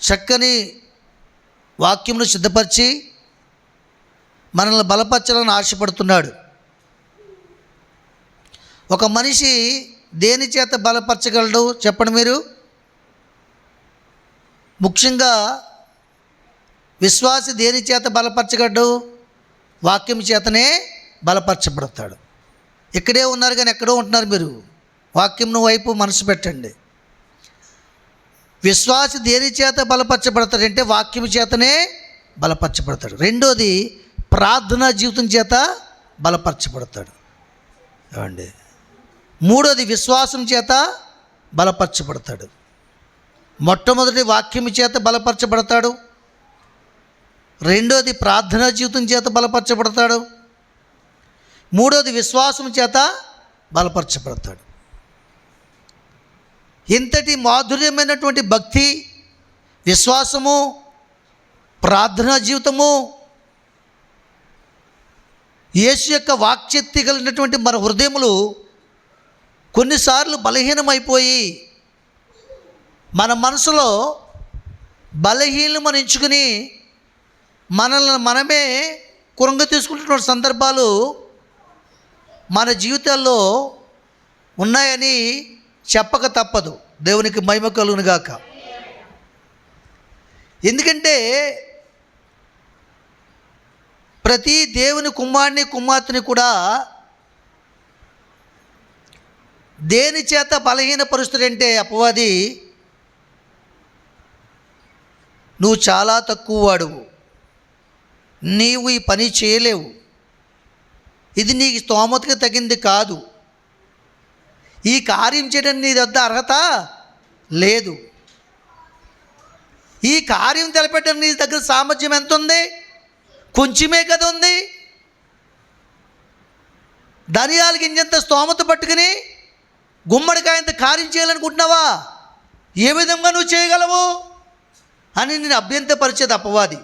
చక్కని వాక్యమును సిద్ధపరిచి మనల్ని బలపరచాలని ఆశపడుతున్నాడు. ఒక మనిషి దేని చేత బలపరచగలడు చెప్పండి మీరు? ముఖ్యంగా విశ్వాసి దేని చేత బలపరచగలడు? వాక్యం చేతనే బలపరచబడతాడు. ఇక్కడే ఉన్నారు కానీ ఎక్కడో ఉంటున్నారు మీరు. వాక్యం వైపు మనసు పెట్టండి. విశ్వాసి దేని చేత బలపరచబడతాడు అంటే వాక్యం చేతనే బలపరచబడతాడు. రెండోది ప్రార్థనా జీవితం చేత బలపరచబడతాడు. ఏమండి? మూడోది విశ్వాసం చేత బలపరచబడతాడు. మొట్టమొదటి వాక్యం చేత బలపరచబడతాడు. రెండోది ప్రార్థనా జీవితం చేత బలపరచబడతాడు. మూడోది విశ్వాసం చేత బలపరచబడతాడు. ఇంతటి మాధుర్యమైనటువంటి భక్తి విశ్వాసము ప్రార్థనా జీవితము యేసు యొక్క వాక్శక్తి కలిగినటువంటి మన హృదయములు కొన్నిసార్లు బలహీనమైపోయి మన మనసులో బలహీనం ఎంచుకుని మనల్ని మనమే కురంగ తీసుకుంటున్న సందర్భాలు మన జీవితాల్లో ఉన్నాయని చెప్పక తప్పదు. దేవునికి మహిమ కలుగునుగాక ఎందుకంటే ప్రతి దేవుని కుమారుని కుమార్తెని కూడా దేని చేత బలహీన బలహీనపరుస్తాడంటే అపవాది నువ్వు చాలా తక్కువ వాడువు నీవు ఈ పని చేయలేవు. ఇది నీకు స్తోమతకి తగింది కాదు. ఈ కార్యం చేయడం నీ వద్ద అర్హత లేదు. ఈ కార్యం తెలపెట్టడం నీ దగ్గర సామర్థ్యం ఎంత ఉంది కొంచెమే కదా ఉంది. ధనియాల గింజంత స్తోమత పట్టుకుని గుమ్మడికాయంత కార్యం చేయాలనుకుంటున్నావా? ఏ విధంగా నువ్వు చేయగలవు? అని నేను అభ్యంతరపరిచేది అపవాది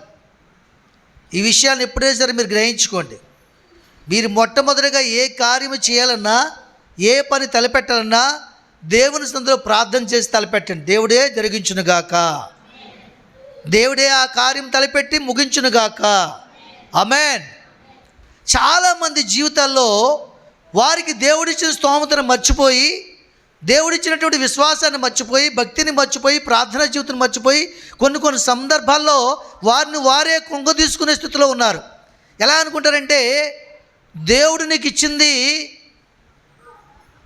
ఈ విషయాన్ని ఎప్పుడైనా సరే మీరు గ్రహించుకోండి. మీరు మొట్టమొదటిగా ఏ కార్యము చేయాలన్నా ఏ పని తలపెట్టాలన్నా దేవుని సందులో ప్రార్థన చేసి తలపెట్టండి. దేవుడే జరిగించునుగాక దేవుడే ఆ కార్యం తలపెట్టి ముగించునుగాక అమెన్ చాలామంది జీవితాల్లో వారికి దేవుడిచ్చిన స్తోమతను మర్చిపోయి దేవుడిచ్చినటువంటి విశ్వాసాన్ని మర్చిపోయి భక్తిని మర్చిపోయి ప్రార్థన జీవితం మర్చిపోయి కొన్ని కొన్ని సందర్భాల్లో వారిని వారే కుంగ తీసుకునే స్థితిలో ఉన్నారు. ఎలా అనుకుంటారంటే దేవుడు నీకు ఇచ్చింది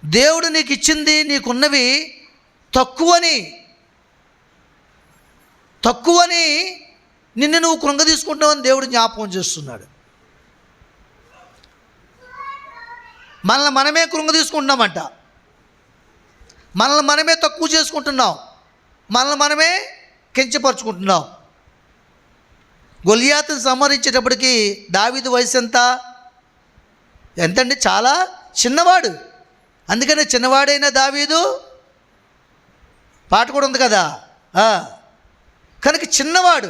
దేవుడు నీకు ఇచ్చింది నీకున్నవి తక్కువని తక్కువని నిన్ను నువ్వు కృంగదీసుకుంటావని దేవుడు జ్ఞాపకం చేస్తున్నాడు. మనల్ని మనమే కృంగ తీసుకుంటున్నామంట మనల్ని మనమే తక్కువ చేసుకుంటున్నాం. మనల్ని మనమే కించపరుచుకుంటున్నాం. గొలియాతను సంహరించేటప్పటికి దావిది వయసు ఎంత ఎంతండి? చాలా చిన్నవాడు. అందుకనే చిన్నవాడైన దావీదు పాట కూడా ఉంది కదా? కనుక చిన్నవాడు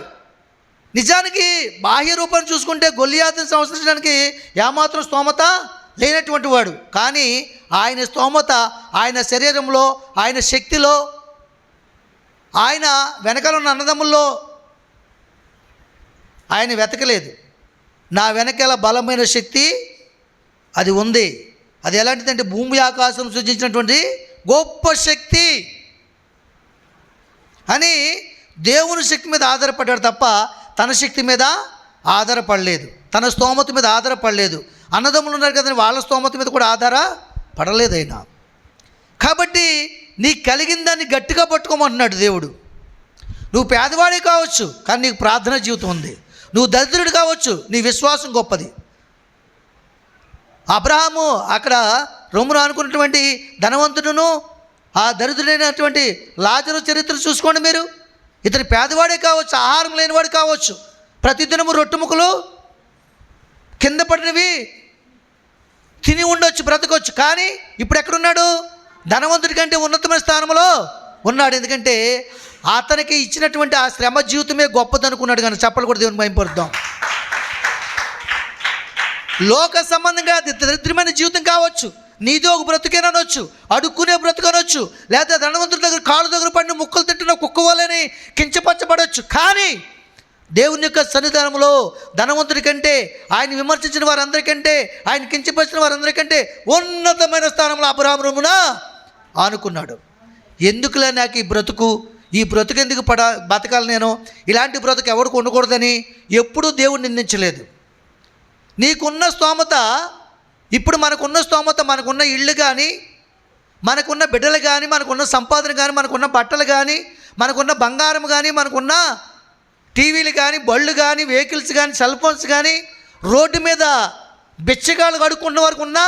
నిజానికి బాహ్య రూపం చూసుకుంటే గొల్లియాతను సంవత్సరించడానికి ఏమాత్రం స్తోమత లేనటువంటి వాడు. కానీ ఆయన స్తోమత ఆయన శరీరంలో ఆయన శక్తిలో ఆయన వెనకాల ఉన్న అన్నదమ్ముల్లో ఆయన వెతకలేదు. నా వెనకాల బలమైన శక్తి అది ఉంది. అది ఎలాంటిదంటే భూమి ఆకాశం సృజించినటువంటి గొప్ప శక్తి. అని దేవుని శక్తి మీద ఆధారపడ్డాడు తప్ప తన శక్తి మీద ఆధారపడలేదు. తన స్తోమత మీద ఆధారపడలేదు. అన్నదమ్ములు ఉన్నారు కదండి వాళ్ళ స్తోమత మీద కూడా ఆధారపడలేదు ఆయన. కాబట్టి నీకు కలిగిన దాన్ని గట్టిగా పట్టుకోమంటున్నాడు దేవుడు. నువ్వు పేదవాడే కావచ్చు కానీ నీకు ప్రార్థన జీవితం ఉంది. నువ్వు దరిద్రుడు కావచ్చు నీ విశ్వాసం గొప్పది. అబ్రహాము అక్కడ రొమ్మును అనుకున్నటువంటి ధనవంతుడును ఆ దరిద్రుడైనటువంటి లాజరు చరిత్ర చూసుకోండి మీరు. ఇతని పేదవాడే కావచ్చు ఆహారం లేనివాడు కావచ్చు ప్రతిదినము రొట్టె కింద పడినవి తిని ఉండొచ్చు బ్రతకొచ్చు. కానీ ఇప్పుడు ఎక్కడున్నాడు? ధనవంతుడి కంటే ఉన్నతమైన స్థానంలో ఉన్నాడు. ఎందుకంటే అతనికి ఇచ్చినటువంటి ఆ శ్రమ జీవితమే గొప్పదనుకున్నాడు. కానీ చెప్పలు కూడా దేవుని భయపడుద్దాం లోక సంబంధంగా దరిద్రమైన జీవితం కావచ్చు. నీదో ఒక బ్రతుకేనొచ్చు అడుక్కునే బ్రతుకనొచ్చు లేదా ధనవంతుడి దగ్గర కాళ్ళు దగ్గర పడిన ముక్కలు తింటున్న కుక్కవాలని కించపరచబడవచ్చు కానీ దేవుని యొక్క సన్నిధానంలో ధనవంతుడి కంటే ఆయన విమర్శించిన వారందరికంటే ఆయన కించపరిచిన వారందరికంటే ఉన్నతమైన స్థానంలో అపరామరమున ఆనుకున్నాడు. ఎందుకులే నాకు ఈ బ్రతుకు? ఈ బ్రతుకు ఎందుకు పడ బతకాలి నేను? ఇలాంటి బ్రతుకు ఎవరికి ఉండకూడదని ఎప్పుడూ దేవుడు నిందించలేదు. నీకున్న స్తోమత ఇప్పుడు మనకున్న స్తోమత మనకున్న ఇళ్ళు కానీ మనకున్న బిడ్డలు కానీ మనకున్న సంపాదన కానీ మనకున్న బట్టలు కానీ మనకున్న బంగారం కానీ మనకున్న టీవీలు కానీ బళ్ళు కానీ వెహికల్స్ కానీ సెల్ ఫోన్స్ కానీ రోడ్డు మీద బిచ్చగాళ్ళు కడుక్కున్న వరకు ఉన్నా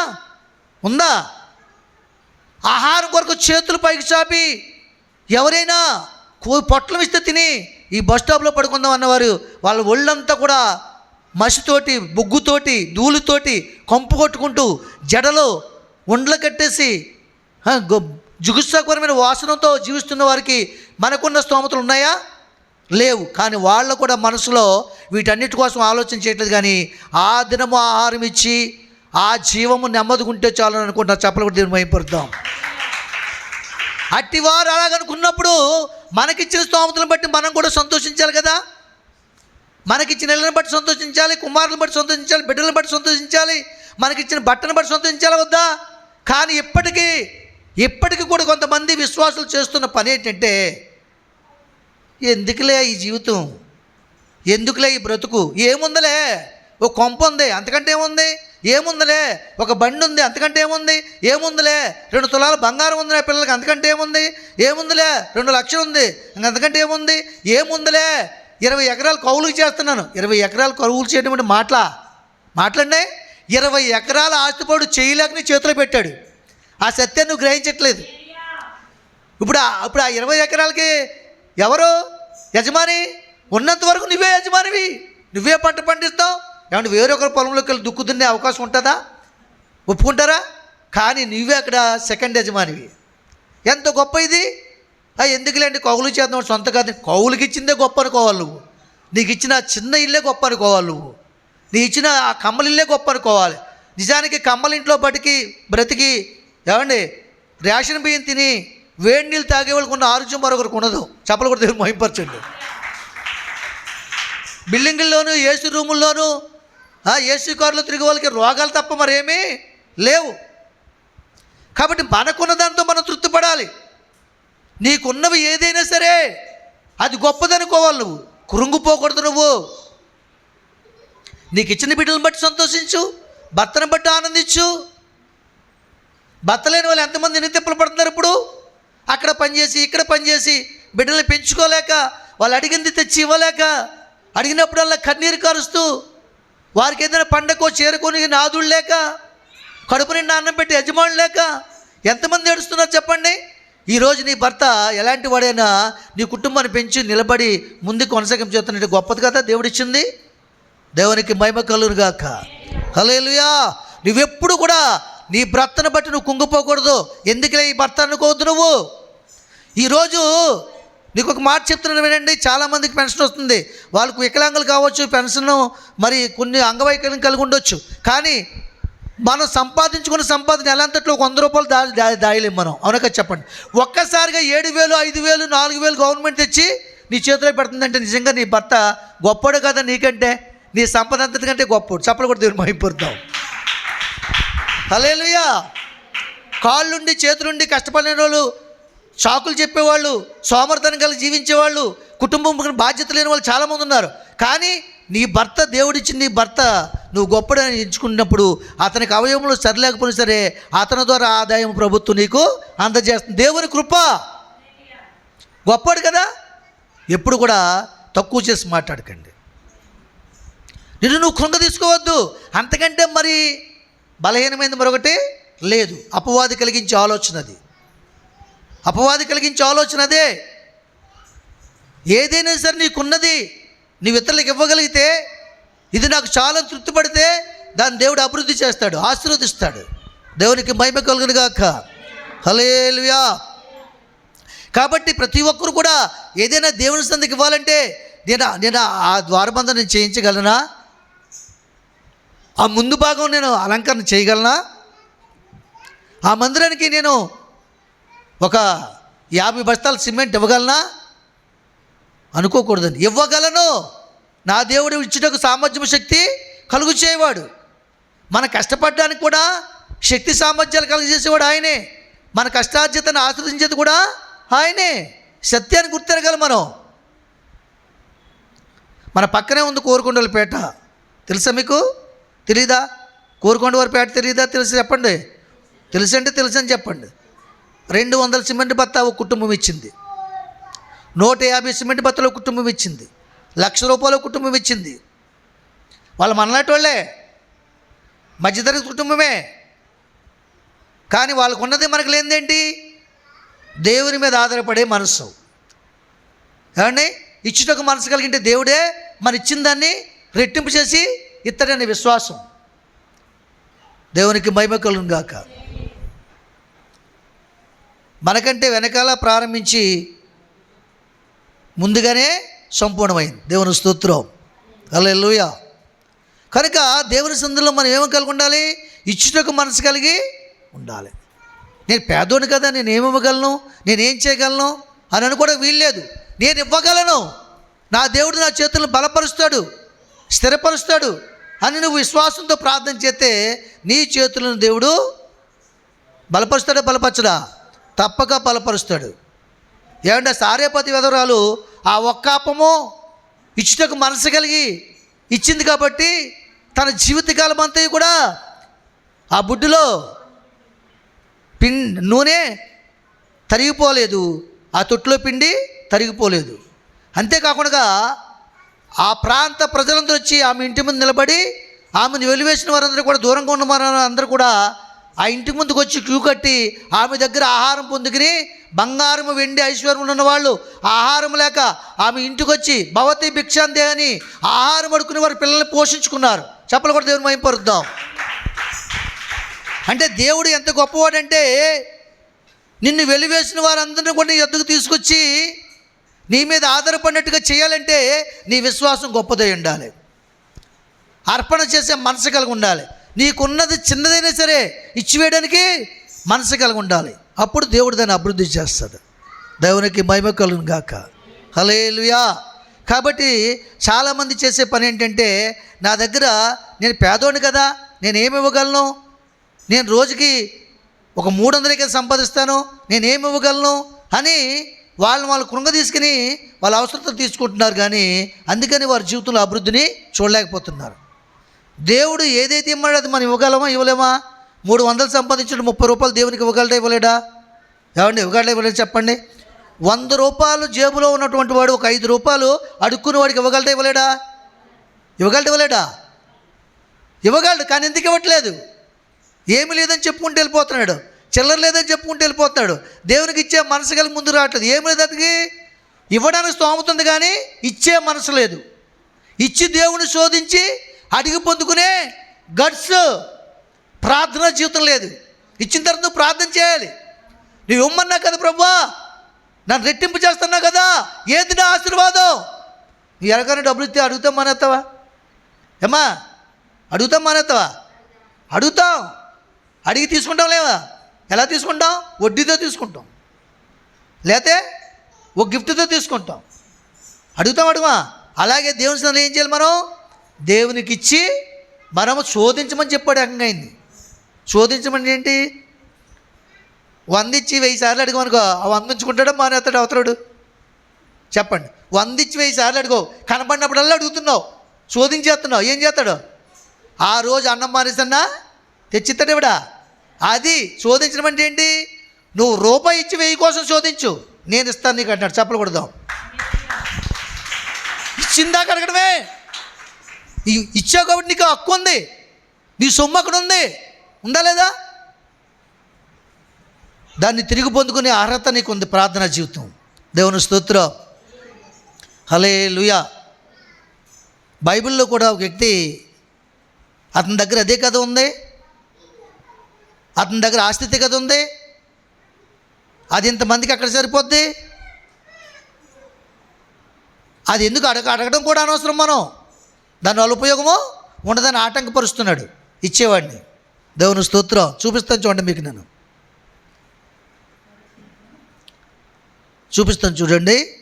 ఉందా? ఆహారం కొరకు చేతులు పైకి చాపి ఎవరైనా పొట్లం ఇస్తే తిని ఈ బస్ స్టాప్లో పడుకుందాం అన్నవారు వాళ్ళ ఒళ్ళంతా కూడా మసితోటి బొగ్గుతోటి ధూళితోటి కంపు కొట్టుకుంటూ జడలో ఉండ్ల కట్టేసి జుగుత్సాకరమైన వాసనతో జీవిస్తున్న వారికి మనకున్న స్తోమతలు ఉన్నాయా? లేవు. కానీ వాళ్ళు కూడా మనసులో వీటన్నిటి కోసం ఆలోచన చేయట్లేదు కానీ ఆ దినము ఆహారం ఇచ్చి ఆ జీవము నెమ్మదిగుంటే చాలు అనుకుంటున్నా చెప్పలు కూడా దీన్ని భయపడతాం అట్టివారు అలాగనుకున్నప్పుడు మనకిచ్చిన స్తోమతలను బట్టి మనం కూడా సంతోషించాలి కదా? మనకిచ్చిన ఇళ్ళని బట్టి సంతోషించాలి కుమారులను బట్టి సంతోషించాలి బిడ్డలను బట్టి సంతోషించాలి మనకిచ్చిన బట్టను బట్టి సంతోషించాలి వద్దా? కానీ ఇప్పటికీ ఇప్పటికీ కూడా కొంతమంది విశ్వాసులు చేస్తున్న పని ఏంటంటే ఎందుకులే ఈ జీవితం? ఎందుకులే ఈ బ్రతుకు? ఏముందిలే? ఓ కొంప ఉంది అంతకంటే ఏముంది? ఏముందిలే? ఒక బండి ఉంది అంతకంటే ఏముంది? ఏముందిలే? రెండు తులాల బంగారం ఉంది నా పిల్లలకి అంతకంటే ఏముంది? ఏముందిలే? రెండు లక్షలు ఉంది ఇంక అంతకంటే ఏముంది? ఏముందిలే? ఇరవై ఎకరాలు కౌలుకు చేస్తున్నాను. ఇరవై ఎకరాలు కౌలు చేయడం అంటే మాటలా? మాట్లాడినాయి ఇరవై ఎకరాల ఆస్తిపాడు చేయలేకనే చేతిలో పెట్టాడు. ఆ సత్యాన్ని నువ్వు గ్రహించట్లేదు. ఇప్పుడు ఇప్పుడు ఆ ఇరవై ఎకరాలకి ఎవరు? యజమాని? ఉన్నంత వరకు నువ్వే యజమానివి. నువ్వే పంట పండిస్తావు. ఏమంటే వేరొకరి పొలంలోకి వెళ్ళి దుక్కు దున్నే అవకాశం ఉంటుందా? ఒప్పుకుంటారా? కానీ నువ్వే అక్కడ సెకండ్ యజమానివి. ఎంత గొప్ప ఇది? ఎందుకులేండి? కౌలు చేద్దాం. సొంత కాదు. కౌలుకి ఇచ్చిందే గొప్ప అనుకోవాలి నువ్వు. నీకు ఇచ్చిన చిన్న ఇల్లే గొప్ప అనుకోవాలి నువ్వు. నీ ఇచ్చిన ఆ కమ్మలిల్లే గొప్ప అనుకోవాలి. నిజానికి కమ్మలింట్లో బతికి బ్రతికి ఏమండి? రేషన్ బియ్యం తిని వేడి నీళ్ళు తాగే వాళ్ళకు ఉన్న ఆరోగ్యం మరొకరికి ఉండదు. చెప్పలు కూడా దేవుడు మహింపరచండి. బిల్డింగుల్లోనూ ఏసీ రూముల్లోనూ ఏసీ కారులో తిరిగే వాళ్ళకి రోగాలు తప్ప మరేమీ లేవు. కాబట్టి మనకున్న దాంతో మనం తృప్తిపడాలి. నీకున్నవి ఏదైనా సరే అది గొప్పదనుకోవాలి నువ్వు. కురుంగిపోకూడదు నువ్వు. నీకు ఇచ్చిన బిడ్డలను బట్టి సంతోషించు భర్తను బట్టి ఆనందించు. భర్త లేని వాళ్ళు ఎంతమంది ఎన్ని తిప్పలు పడుతున్నారు ఇప్పుడు? అక్కడ పనిచేసి ఇక్కడ పనిచేసి బిడ్డల్ని పెంచుకోలేక వాళ్ళు అడిగింది తెచ్చి ఇవ్వలేక అడిగినప్పుడల్లా కన్నీరు కారుస్తూ వారికి ఏదైనా పండకో చేరుకొని నాదుడు లేక కడుపు నిండా అన్నం పెట్టి యజమానులు లేక ఎంతమంది ఏడుస్తున్నారు చెప్పండి? ఈరోజు నీ భర్త ఎలాంటి వాడైనా నీ కుటుంబాన్ని పెంచి నిలబడి ముందు కొనసాగింపు చేస్తున్నట్టు గొప్పది కదా దేవుడిచ్చింది? దేవునికి మహిమ కలుగుగాక హలేలుయా నువ్వెప్పుడు కూడా నీ భర్తను బట్టి నువ్వు కుంగిపోకూడదు. ఎందుకులే ఈ భర్త అనుకోవద్దు నువ్వు? ఈరోజు నీకు ఒక మాట చెప్తున్నాను వినండి. చాలామందికి పెన్షన్ వస్తుంది. వాళ్ళకు వికలాంగులు కావచ్చు పెన్షన్ మరి కొన్ని అంగవైకల్యం కలిగి ఉండొచ్చు. కానీ మనం సంపాదించుకున్న సంపాదన ఎలాంతట్లో ఒక వంద రూపాయలు దా దాయలేము దాయలేం మనం. అవునక చెప్పండి. ఒక్కసారిగా ఏడు వేలు ఐదు వేలు నాలుగు వేలు గవర్నమెంట్ తెచ్చి నీ చేతిలో పెడుతుందంటే నిజంగా నీ భర్త గొప్పడు కదా నీకంటే? నీ సంపద అంతకంటే గొప్పడు. చప్పలు కూడా దేవుని మహిపడతావు హలేలుయా కాళ్ళుండి చేతులుండి కష్టపడిన వాళ్ళు చాకులు చెప్పేవాళ్ళు సోమర్థనం కలిగి జీవించేవాళ్ళు కుటుంబం బాధ్యత లేని వాళ్ళు చాలామంది ఉన్నారు. కానీ నీ భర్త దేవుడిచ్చిన నీ భర్త నువ్వు గొప్పడని ఎంచుకున్నప్పుడు అతనికి అవయవములు సరిలేకపోయినా సరే అతని ద్వారా ఆదాయం ప్రభుత్వం నీకు అందజేస్తుంది. దేవుని కృప. గొప్పడు కదా? ఎప్పుడు కూడా తక్కువ చేసి మాట్లాడకండి. నిన్ను నువ్వు కృంగ తీసుకోవద్దు. అంతకంటే మరి బలహీనమైనది మరొకటి లేదు. అపవాది కలిగించే ఆలోచన అది. అపవాది కలిగించే ఆలోచన అదే. ఏదైనా సరే నీకున్నది నీవు ఇతరులకు ఇవ్వగలిగితే ఇది నాకు చాలా తృప్తిపడితే దాన్ని దేవుడు అభివృద్ధి చేస్తాడు ఆశీర్వదిస్తాడు. దేవునికి మహిమ కలుగునుగాక హలేలుయా కాబట్టి ప్రతి ఒక్కరు కూడా ఏదైనా దేవుని సందికి ఇవ్వాలంటే నేను నేను ఆ ద్వారబంధం నేను చేయించగలనా? ఆ ముందు భాగం నేను అలంకరణ చేయగలనా? ఆ మందిరానికి నేను ఒక యాభై బస్తాల సిమెంట్ ఇవ్వగలనా? అనుకోకూడదని. ఇవ్వగలను. నా దేవుడు ఇచ్చుటకు సామర్థ్యం శక్తి కలుగు చేయవాడు మన కష్టపడడానికి కూడా శక్తి సామర్థ్యాలు కలుగజేసేవాడు ఆయనే. మన కష్టార్జితను ఆస్వాదించేది కూడా ఆయనే. సత్యాన్ని గుర్తెరగలం మనం. మన పక్కనే ఉంది కోరుకొండలపేట తెలుసా మీకు? తెలీదా? కోరుకొండవారిపేట తెలియదా తెలుసు చెప్పండి. తెలుసంటే తెలుసని అని చెప్పండి. రెండు వందల సిమెంట్ బత్తా ఒక కుటుంబం ఇచ్చింది. నూట యాభై సిమెంట్ బత్తల కుటుంబం ఇచ్చింది. లక్ష రూపాయల కుటుంబం ఇచ్చింది. వాళ్ళు మనలాంటోళ్ళే. మధ్యతరగతి కుటుంబమే. కానీ వాళ్ళకు ఉన్నది మనకు లేనిదేంటి? దేవుని మీద ఆధారపడే మనసు. ఏమండి? ఇచ్చుటకు మనసు కలిగింటే దేవుడే మన ఇచ్చిన దాన్ని రెట్టింపు చేసి ఇత్తడనే విశ్వాసం. దేవునికి మహిమ గాక. మనకంటే వెనకాల ప్రారంభించి ముందుగానే సంపూర్ణమైంది. దేవుని స్తోత్రం. అల్లెలుయ కనుక దేవుని సందులో మనం ఏమి కలిగి ఉండాలి? ఇచ్చుటకు మనసు కలిగి ఉండాలి. నేను పేదోని కదా నేను ఏమివ్వగలను నేనేం చేయగలను? అని అనుకోవడం వీల్లేదు నేను ఇవ్వగలను. నా దేవుడు నా చేతులను బలపరుస్తాడు స్థిరపరుస్తాడు అని నువ్వు విశ్వాసంతో ప్రార్థన చేస్తే నీ చేతులను దేవుడు బలపరుస్తాడా బలపరచడా? తప్పక బలపరుస్తాడు. ఏమంటే సారేపతి వెదవరాలు ఆ ఒక్క అప్పము ఇచ్చుటకు మనసు కలిగి ఇచ్చింది కాబట్టి తన జీవితకాలం అంతా కూడా ఆ బుడ్డులో పిన్ నూనె తరిగిపోలేదు. ఆ తొట్టులో పిండి తరిగిపోలేదు. అంతేకాకుండా ఆ ప్రాంత ప్రజలందరూ వచ్చి ఆమె ఇంటి ముందు నిలబడి ఆమెను వెలివేసిన వారందరూ కూడా దూరంగా ఉన్న వారందరూ కూడా ఆ ఇంటి ముందుకు వచ్చి క్యూ కట్టి ఆమె దగ్గర ఆహారం పొందుకుని బంగారము వెండి ఐశ్వర్యం ఉన్న వాళ్ళు ఆహారం లేక ఆమె ఇంటికి వచ్చి భవతి భిక్షాంతే అని ఆహారం అడుకుని వారి పిల్లల్ని పోషించుకున్నారు. చెప్పలు కూడా దేవుని మైపరుద్దాం అంటే దేవుడు ఎంత గొప్పవాడంటే నిన్ను వెలివేసిన వారందరినీ కూడా నీ ఎద్దుకు తీసుకొచ్చి నీ మీద ఆధారపడినట్టుగా చేయాలంటే నీ విశ్వాసం గొప్పదై ఉండాలి. అర్పణ చేసే మనసు కలిగి ఉండాలి. నీకున్నది చిన్నదైనా సరే ఇచ్చివేయడానికి మనసు కలిగి ఉండాలి. అప్పుడు దేవుడు దాన్ని అభివృద్ధి చేస్తాడు. దేవునికి మహిమ కలుగును గాక. హలేలుయా కాబట్టి చాలామంది చేసే పని ఏంటంటే నా దగ్గర నేను పేదోడిని కదా నేను ఏమి ఇవ్వగలను? నేను రోజుకి ఒక మూడు వందలకి సంపాదిస్తాను నేను ఏమి ఇవ్వగలను? అని వాళ్ళు వాళ్ళు కృంగ తీసుకుని వాళ్ళ అవసరతలు తీసుకుంటున్నారు కానీ అందుకని వారి జీవితంలో అభివృద్ధిని చూడలేకపోతున్నారు. దేవుడు ఏదైతే ఇమ్మడో అది మనం ఇవ్వగలమా ఇవ్వలేమా? మూడు వందలు సంపాదించడం ముప్పై రూపాయలు దేవునికి ఇవ్వగలడా ఇవ్వలేడా? ఏమండి ఇవ్వగలడా ఇవ్వలేడు చెప్పండి. వంద రూపాయలు జేబులో ఉన్నటువంటి వాడు ఒక ఐదు రూపాయలు అడుక్కున్న వాడికి ఇవ్వగలడా ఇవ్వలేడా? ఇవ్వగలడా ఇవ్వలేడా? ఇవ్వగలడు కానీ ఎందుకు ఇవ్వట్లేదు? ఏమి లేదని చెప్పుకుంటూ వెళ్ళిపోతున్నాడు. చిల్లర లేదని చెప్పుకుంటూ వెళ్ళిపోతున్నాడు. దేవునికి ఇచ్చే మనసు కలిగి ముందు రావట్లేదు. ఏమి లేదు అతనికి. ఇవ్వడానికి స్తోమతుంది కానీ ఇచ్చే మనసు లేదు. ఇచ్చి దేవుని శోధించి అడిగి పొందుకునే గట్స్. ప్రార్థన జీవితం లేదు. ఇచ్చిన తర్వాత నువ్వు ప్రార్థన చేయాలి. నువ్వు ఇమ్మన్నా కదా ప్రభా? నన్ను రెట్టింపు చేస్తున్నా కదా? ఏంది నా ఆశీర్వాదం? నీ ఎరగానే డబ్బులు ఇస్తే అడుగుతాం మానేస్తావా? ఏమా అడుగుతాం మానేస్తావా? అడుగుతాం. అడిగి తీసుకుంటాం లేవా? ఎలా తీసుకుంటాం? వడ్డీతో తీసుకుంటాం. లేతే ఒక గిఫ్ట్తో తీసుకుంటాం. అడుగుతాం అడుగుమా? అలాగే దేవుని ఏం చేయాలి మనం? దేవునికి ఇచ్చి మనము శోధించమని చెప్పాడు ఏకంగా అయింది. శోధించమని ఏంటి? వంద ఇచ్చి వెయ్యి సార్లు అడిగమనుకో ఆ వంద ఉంచుకుంటాడో మానేస్తాడు అవతరాడు చెప్పండి. వంద ఇచ్చి వెయ్యి సార్లు అడుగో. కనపడినప్పుడల్లా అడుగుతున్నావు. శోధించేస్తున్నావు. ఏం చేస్తాడు? ఆ రోజు అన్నం మానేసన్నా తెచ్చిస్తాడు ఇవిడా. అది శోధించడం అంటే ఏంటి? నువ్వు రూపాయి ఇచ్చి వెయ్యి కోసం శోధించు. నేను ఇస్తాను నీకు అంటాడు చెప్పలు కొడదాం. ఇచ్చిందా కడగడమే ఇచ్చావు కాబట్టి నీకు హక్కు ఉంది. నీ సొమ్ము అక్కడ ఉంది. ఉందా లేదా? దాన్ని తిరిగి పొందుకునే అర్హత నీకు ఉంది ప్రార్థనా జీవితం. దేవుని స్తోత్రం. హలే లుయా బైబిల్లో కూడా ఒక వ్యక్తి అతని దగ్గర అదే కథ ఉంది. అతని దగ్గర ఆస్తితే కథ ఉంది. అది ఇంతమందికి అక్కడ సరిపోద్ది? అది ఎందుకు అడగ అడగడం కూడా అనవసరం మనం. దానివల్ల ఉపయోగమో? ఉండదని ఆటంకపరుస్తున్నాడు. ఇచ్చేవాడిని. దేవుని స్తోత్రం చూపిస్తాను చూడండి మీకు నేను. చూపిస్తాను చూడండి.